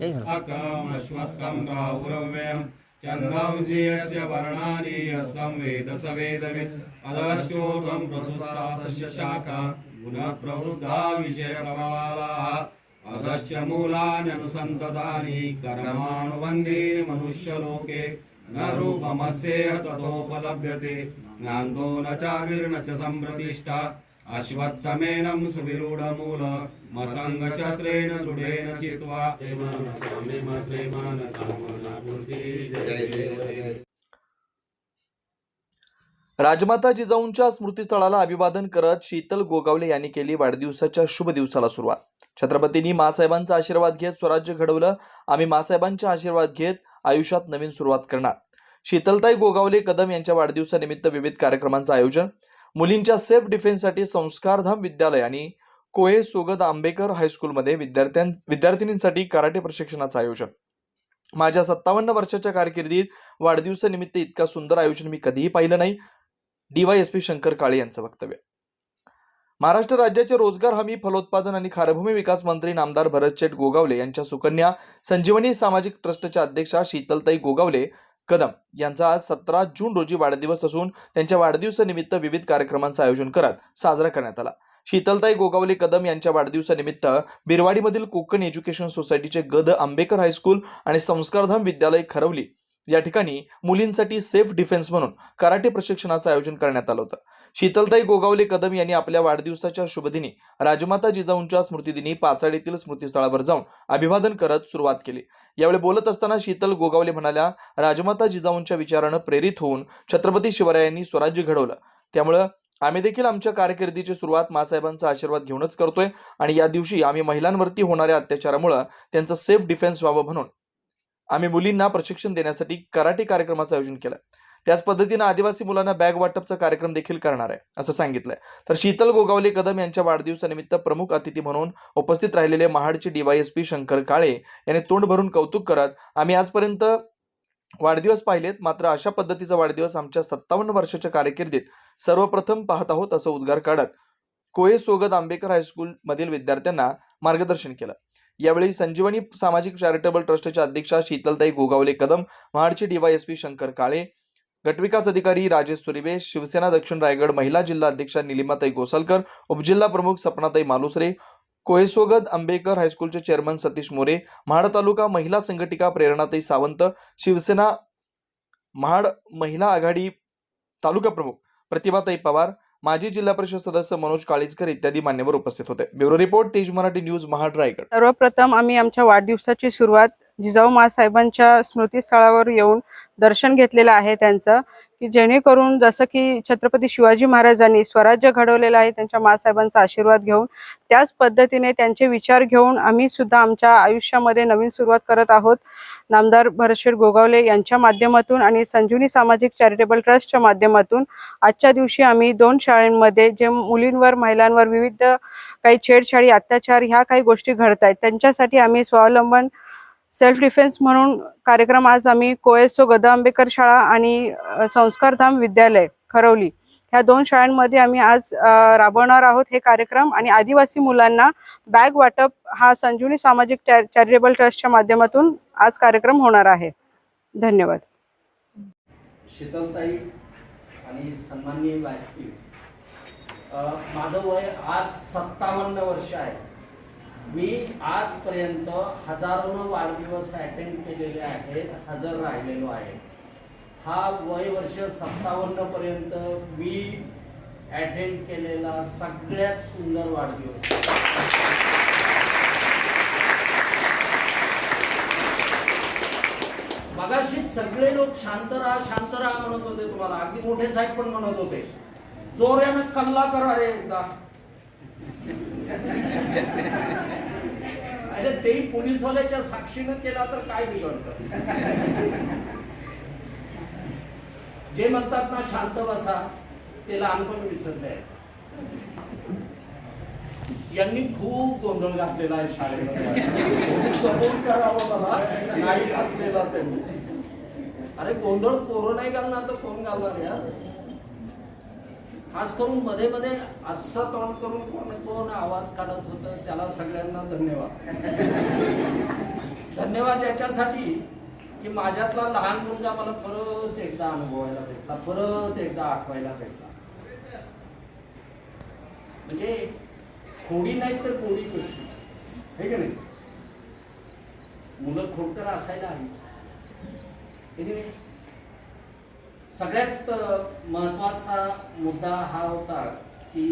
अकमश्वत्थं चन्द्रांसि यस्य वर्णानि यस्तं वेद स वेदवित् अधश्चोर्ध्वं शाखा। विषयप्रवालाः अधश्च मूलान्यनुसन्ततानि मनुष्यलोके। न रूपमस्येह ततोपलभ्यते नान्दो न चाविर्न च सम्प्रतिष्ठा। अश्वत्थमेनं सुविरूढमूल मसङ्गशस्त्रेण दृढेन चित्वा। राजमाता जिजाऊंच्या स्मृतीस्थळाला अभिवादन करत शीतल गोगावले यांनी केली वाढदिवसाच्या शुभ दिवसाला सुरुवात. छत्रपतींनी मासाहेबांचा आशीर्वाद घेत स्वराज्य घडवलं. आम्ही मासाहेबांचा आशीर्वाद घेत आयुष्यात नवीन सुरुवात करणार. शीतलताई गोगावले कदम यांच्या वाढदिवसानिमित्त विविध कार्यक्रमांचं आयोजन मुलींच्या सेफ डिफेन्ससाठी संस्कारधाम विद्यालय आणि कोहे सोगद आंबेकर हायस्कूलमध्ये विद्यार्थ्यां विद्यार्थिनींसाठी कराटे प्रशिक्षणाचं आयोजन. माझ्या सत्तावन्न वर्षाच्या कारकिर्दीत वाढदिवसानिमित्त इतका सुंदर आयोजन मी कधीही पाहिलं नाही डीवायएसपी शंकर काळे यांचं वक्तव्य. महाराष्ट्र राज्याचे रोजगार हमी फलोत्पादन आणि खारभूमी विकास मंत्री नामदार भरत शेठ गोगावले यांच्या सुकन्या संजीवनी सामाजिक ट्रस्टच्या अध्यक्षा शीतलताई गोगावले कदम यांचा आज सतरा जून रोजी वाढदिवस असून त्यांच्या वाढदिवसानिमित्त विविध कार्यक्रमांचं आयोजन करत साजरा करण्यात आला. शीतलताई गोगावले कदम यांच्या वाढदिवसानिमित्त बिरवाडीमधील कोकण एज्युकेशन सोसायटीचे गद आंबेकर हायस्कूल आणि संस्कारधाम विद्यालय खरवली या ठिकाणी मुलींसाठी सेफ डिफेन्स म्हणून कराटे प्रशिक्षणाचं आयोजन करण्यात आलं होतं. शीतलताई गोगावले कदम यांनी आपल्या वाढदिवसाच्या शुभदिनी राजमाता जिजाऊंच्या स्मृतिदिनी पाचाडीतील स्मृतीस्थळावर जाऊन अभिवादन करत सुरुवात केली. यावेळी बोलत असताना शीतल गोगावले म्हणाल्या राजमाता जिजाऊंच्या विचारानं प्रेरित होऊन छत्रपती शिवरायांनी स्वराज्य घडवलं. त्यामुळं आम्ही देखील आमच्या कारकिर्दीची सुरुवात मासाहेबांचा आशीर्वाद घेऊनच करतोय आणि या दिवशी आम्ही महिलांवरती होणाऱ्या अत्याचारामुळं त्यांचं सेफ डिफेन्स व्हावं म्हणून आम्ही मुलींना प्रशिक्षण देण्यासाठी कराटे कार्यक्रमाचं आयोजन केलं त्याच पद्धतीनं आदिवासी मुलांना बॅग वाटपचा कार्यक्रम देखील करणार आहे असं सांगितलंय. तर शीतल गोगावले कदम यांच्या वाढदिवसानिमित्त प्रमुख अतिथी म्हणून उपस्थित राहिलेले महाडचे डीवायएसपी शंकर काळे यांनी तोंड भरून कौतुक करत आम्ही आजपर्यंत वाढदिवस पाहिलेत मात्र अशा पद्धतीचा वाढदिवस आमच्या सत्तावन्न वर्षाच्या कारकिर्दीत सर्वप्रथम पाहत आहोत असं उद्गार काढत कोहे सोगद आंबेकर हायस्कूल मधील विद्यार्थ्यांना मार्गदर्शन केलं. यावेळी संजीवनी सामाजिक चॅरिटेबल ट्रस्टच्या अध्यक्षा शीतलताई गोगावले कदम महाडचे डीवायएसपी शंकर काळे गटविकास अधिकारी राजेश सुरिबे शिवसेना दक्षिण रायगड महिला जिल्हा अध्यक्षा निलिमाताई गोसालकर उपजिल्हा प्रमुख सपनाताई मालुसरे कोयसोगद आंबेकर हायस्कूलचे चेअरमन सतीश मोरे महाड तालुका महिला संघटिका प्रेरणाताई सावंत शिवसेना महाड महिला आघाडी तालुका प्रमुख प्रतिभाताई पवार माजी जिल्हा परिषद सदस्य मनोज काळीजकर इत्यादी मान्यवर उपस्थित होते. ब्युरो रिपोर्ट तेज मराठी न्यूज महाड रायगड सर्वप्रथम आम्ही आमच्या वाढदिवसाची सुरुवात जिजाऊ मासाहेबांच्या स्मृतीस्थळावर येऊन दर्शन घेतलेलं आहे त्यांचं. की जेणेकरून जसं की छत्रपती शिवाजी महाराजांनी स्वराज्य घडवलेलं आहे त्यांच्या मासाहेबांचा आशीर्वाद घेऊन त्याच पद्धतीने त्यांचे विचार घेऊन आम्ही सुद्धा आमच्या आयुष्यामध्ये नवीन सुरुवात करत आहोत. नामदार भरतशेठ गोगावले यांच्या माध्यमातून आणि संजीवनी सामाजिक चॅरिटेबल ट्रस्टच्या माध्यमातून आजच्या दिवशी आम्ही दोन शाळेंमध्ये जे मुलींवर महिलांवर विविध काही छेडछाडी अत्याचार ह्या काही गोष्टी घडत आहेत त्यांच्यासाठी आम्ही स्वावलंबन सेल्फ डिफेन्स म्हणून कार्यक्रम आज आम्ही कोएसो गदा आंबेकर शाळा आणि संस्कारधाम विद्यालय खरवली ह्या दोन शाळांमध्ये आम्ही आज राबवणार आहोत हे कार्यक्रम आणि आदिवासी मुलांना बॅग वाटप हा संजीवनी सामाजिक चॅरिटेबल ट्रस्टच्या माध्यमातून आज कार्यक्रम होणार आहे. धन्यवाद. शीतलताई आणि सन्माननीय माझं वय आज सत्तावन्न वर्ष आहे. मी आजपर्यंत हजारोनं वाढदिवस अटेंड केलेले आहेत हजर राहिलेलो आहे. हा वय वर्ष सत्तावन्न पर्यंत मी अटेंड केलेला सगळ्यात सुंदर वाढदिवस मगाशी सगळे लोक शांत राहा शांत राहा म्हणत होते तुम्हाला. अगदी मोठे साहेब पण म्हणत होते. जोऱ्यानं कल्ला करा रे एकदा. अरे तेही पोलीसवाल्याच्या साक्षीनं केला तर काय बिघडत जे म्हणतात ना शांत बसा ते लहानपण विसरले. यांनी खूप गोंधळ घातलेला आहे शाळेमध्ये. करावं मला नाही घातलेला त्यांनी. अरे गोंधळ कोरोना नाही घालणार तर कोण घालणार यार खास करून मध्ये मध्ये असं तोंड करून कोण कोण आवाज काढत होतं त्याला सगळ्यांना धन्यवाद. धन्यवाद याच्यासाठी की माझ्यातला लहान मुलगा मला परत एकदा अनुभवायला भेटला परत एकदा आठवायला भेटला. म्हणजे खोडी नाही तर कोडी कशी हे की नाही? मुलं खोड तर असायला हवी. Anyway, सगळ्यात महत्त्वाचा मुद्दा हा होता की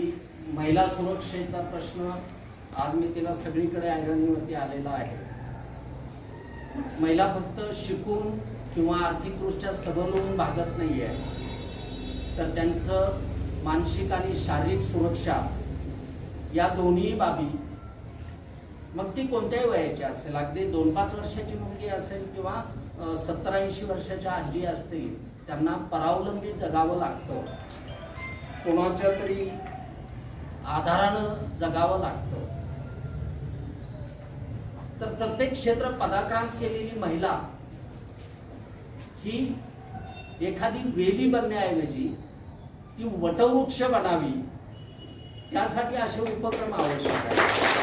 महिला सुरक्षेचा प्रश्न आज मी तिला सगळीकडे ऐरणीवरती आलेला आहे. महिला फक्त शिकून किंवा आर्थिकदृष्ट्या सबल होऊन भागत नाही आहे तर त्यांचं मानसिक आणि शारीरिक सुरक्षा या दोन्ही बाबी मग ती कोणत्याही वयाची असेल अगदी दोन पाच वर्षाची मुलगी असेल किंवा सत्तर ऐंशी वर्षाच्या आजी असते त्यांना परावलंबी जगावं लागतं. कोणाच्या तरी आधारानं जगावं लागतं. तर प्रत्येक क्षेत्र पदाक्रांत केलेली महिला ही एखादी वेली बनण्याऐवजी ती वटवृक्ष बनावी त्यासाठी असे उपक्रम आवश्यक आहेत.